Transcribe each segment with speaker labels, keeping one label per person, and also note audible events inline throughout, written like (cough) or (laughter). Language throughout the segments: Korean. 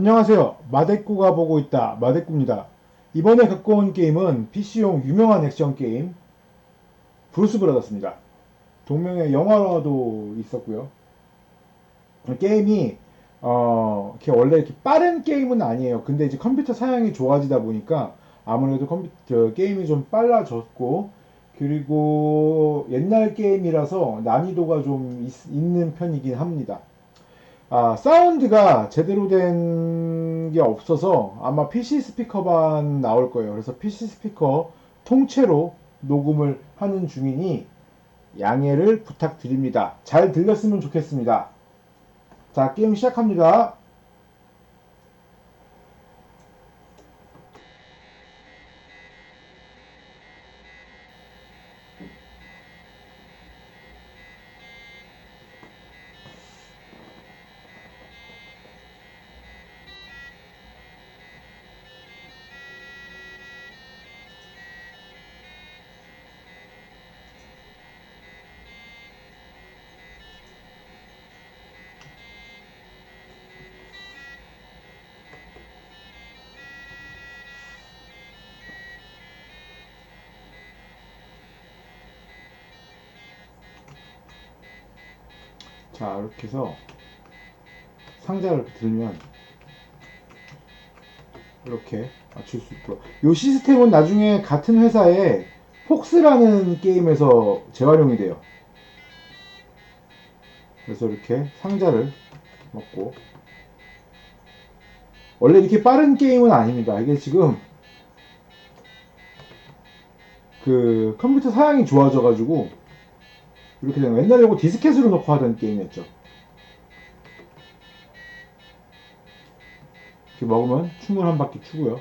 Speaker 1: 안녕하세요. 마데꾸가 보고 있다. 마데꾸입니다. 이번에 갖고 온 게임은 PC용 유명한 액션 게임 브루스 브라더스입니다. 동명의 영화도 있었고요. 게임이 어, 이렇게 원래 이렇게 빠른 게임은 아니에요. 근데 이제 컴퓨터 사양이 좋아지다 보니까 아무래도 컴퓨터 게임이 좀 빨라졌고 그리고 옛날 게임이라서 난이도가 좀 있, 있는 편이긴 합니다. 아, 사운드가 제대로 된 게 없어서 아마 PC 스피커만 나올 거예요. 그래서 PC 스피커 통째로 녹음을 하는 중이니 양해를 부탁드립니다. 잘 들렸으면 좋겠습니다. 자, 게임 시작합니다. 자, 이렇게 해서 상자를 들면 이렇게 맞출 수 있고 이 시스템은 나중에 같은 회사의 폭스라는 게임에서 재활용이 돼요. 그래서 이렇게 상자를 먹고 원래 이렇게 빠른 게임은 아닙니다. 이게 지금 그 컴퓨터 사양이 좋아져 가지고 이렇게 되는 거예요. 옛날에 이거 디스켓으로 넣고 하던 게임이었죠. 이렇게 먹으면 춤을 한 바퀴 추고요.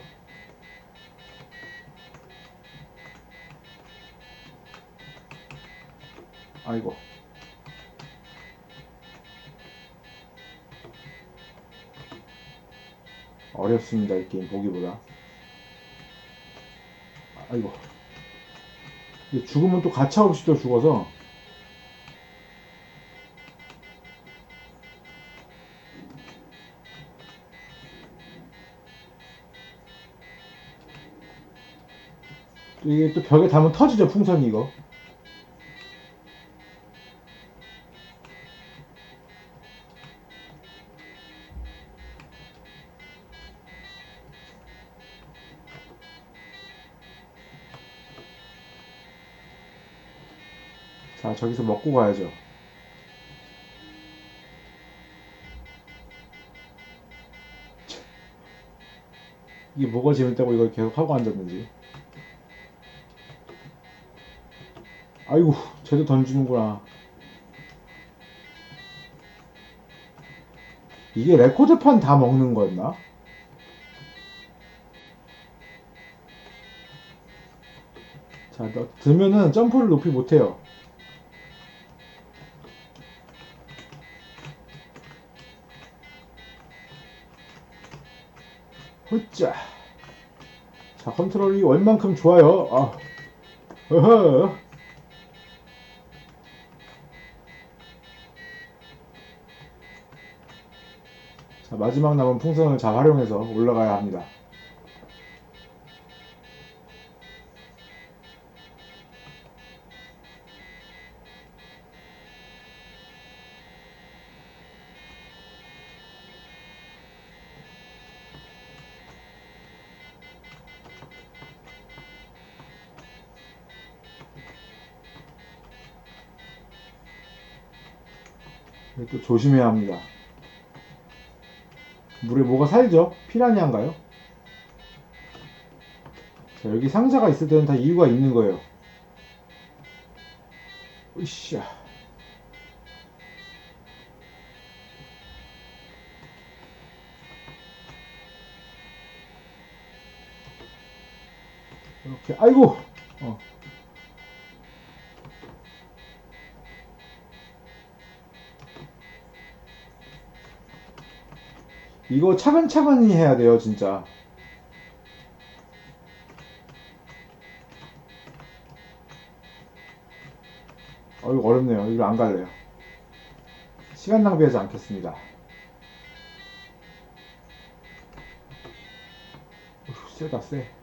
Speaker 1: 아이고. 어렵습니다, 이 게임 보기보다. 아이고. 죽으면 또 가차없이 또 죽어서 이게 또 벽에 닿으면 터지죠 풍선이 이거. 자 저기서 먹고 가야죠. 이게 뭐가 재밌다고 이걸 계속 하고 앉았는지 아이고, 쟤도 던지는구나. 이게 레코드판 다 먹는 거였나? 자, 너, 들면은 점프를 높이 못해요. 홀짜. 자, 컨트롤이 얼만큼 좋아요. 아, 어허. 마지막 남은 풍선을 잘 활용해서 올라가야 합니다. 또 조심해야 합니다. 물에 뭐가 살죠? 피라냐인가요? 자, 여기 상자가 있을 때는 다 이유가 있는 거예요. 으쌰. 이렇게, 아이고! 어. 이거 차근차근히 해야 돼요, 진짜. 어, 이거 어렵네요. 이거 안 갈래요. 시간 낭비하지 않겠습니다. 세다, 세.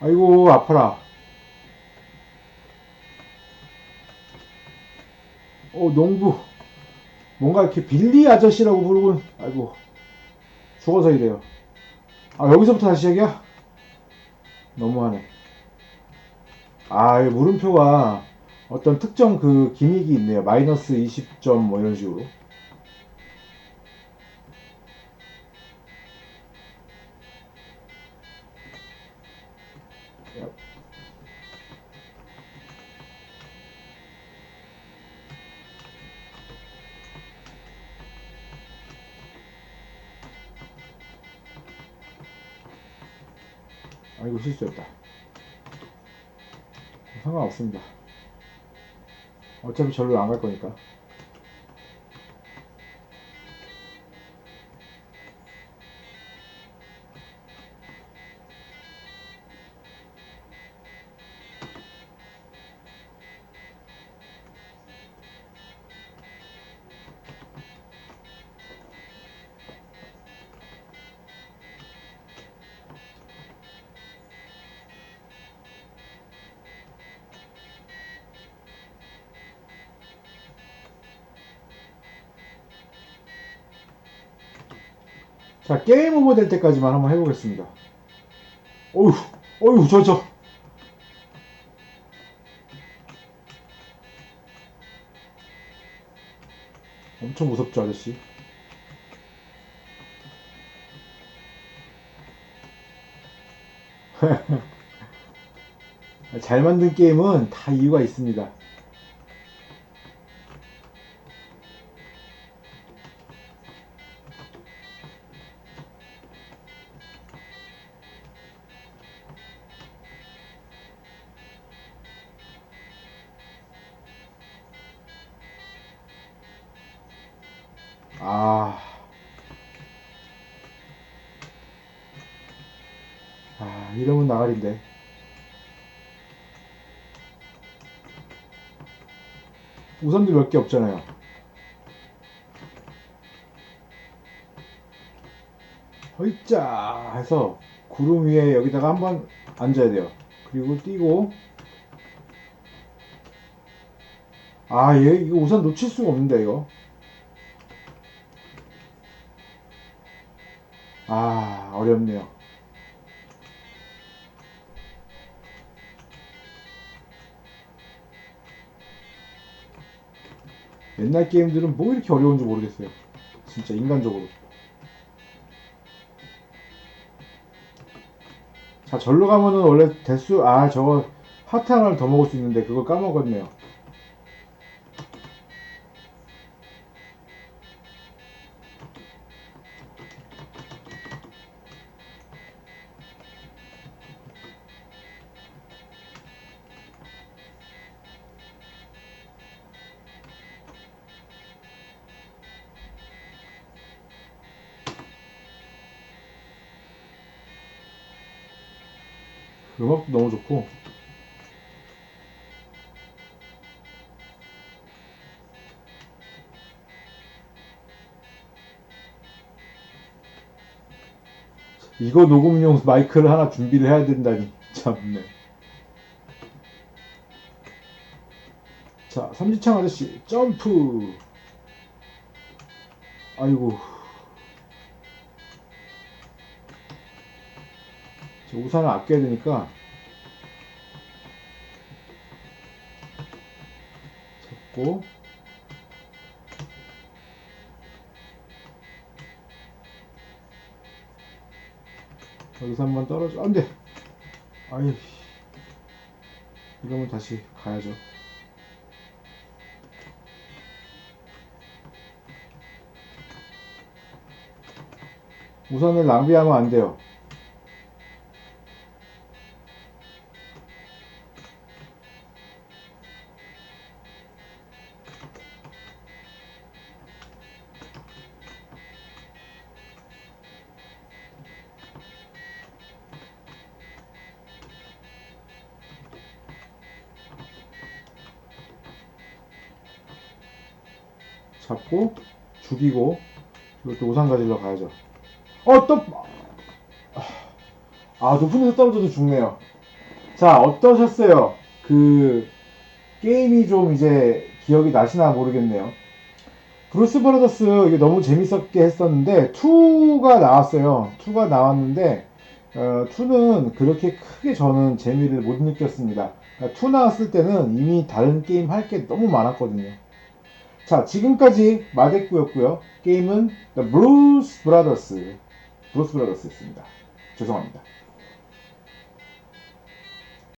Speaker 1: 아이고 아파라. 어 농부 뭔가 이렇게 빌리 아저씨라고 부르군. 아이고 죽어서 이래요. 아 여기서부터 다시 시작이야? 너무하네. 아이 물음표가 어떤 특정 그 기믹이 있네요. 마이너스 20점 뭐 이런 식으로. 아이고 실수했다. 상관없습니다. 어차피 절로 안 갈 거니까. 자, 게임 오버 될 때까지만 한번 해보겠습니다. 어휴, 어휴, 저, 저. 엄청 무섭죠, 아저씨? (laughs) 잘 만든 게임은 다 이유가 있습니다. 아. 아, 이러면 나가린데. 우선도 몇 개 없잖아요. 허이짜 해서 구름 위에 여기다가 한번 앉아야 돼요. 그리고 뛰고 아, 얘 이거 우선 놓칠 수가 없는데 이거. 아, 어렵네요. 옛날 게임들은 뭐 이렇게 어려운지 모르겠어요. 진짜 인간적으로. 자, 절로 가면은 원래 대수, 아, 저거 하나를 더 먹을 수 있는데 그걸 까먹었네요. 음악도 너무 좋고. 이거 녹음용 (laughs) 마이크를 하나 준비를 해야 된다니. 참네. 자, 삼지창 아저씨, 점프! 아이고. 우산을 아껴야 되니까. 잡고. 여기서 한번 떨어져. 안돼. 아이 이러면 다시 가야죠. 우산을 낭비하면 안 돼요. 잡고 죽이고 이것도 우산 가지러 가야죠. 어 또. 아 높은 데서 떨어져도 죽네요. 자 어떠셨어요? 그 게임이 좀 이제 기억이 나시나 모르겠네요. 브루스 브라더스 이게 너무 재밌었게 했었는데 2가 나왔어요. 2가 나왔는데 어, 2는 그렇게 크게 저는 재미를 못 느꼈습니다. 2 나왔을 때는 이미 다른 게임 할 게 너무 많았거든요. 자, 지금까지 마데꾸였고요. 게임은 The Blues Brothers, 브루스 브라더스였습니다. 죄송합니다.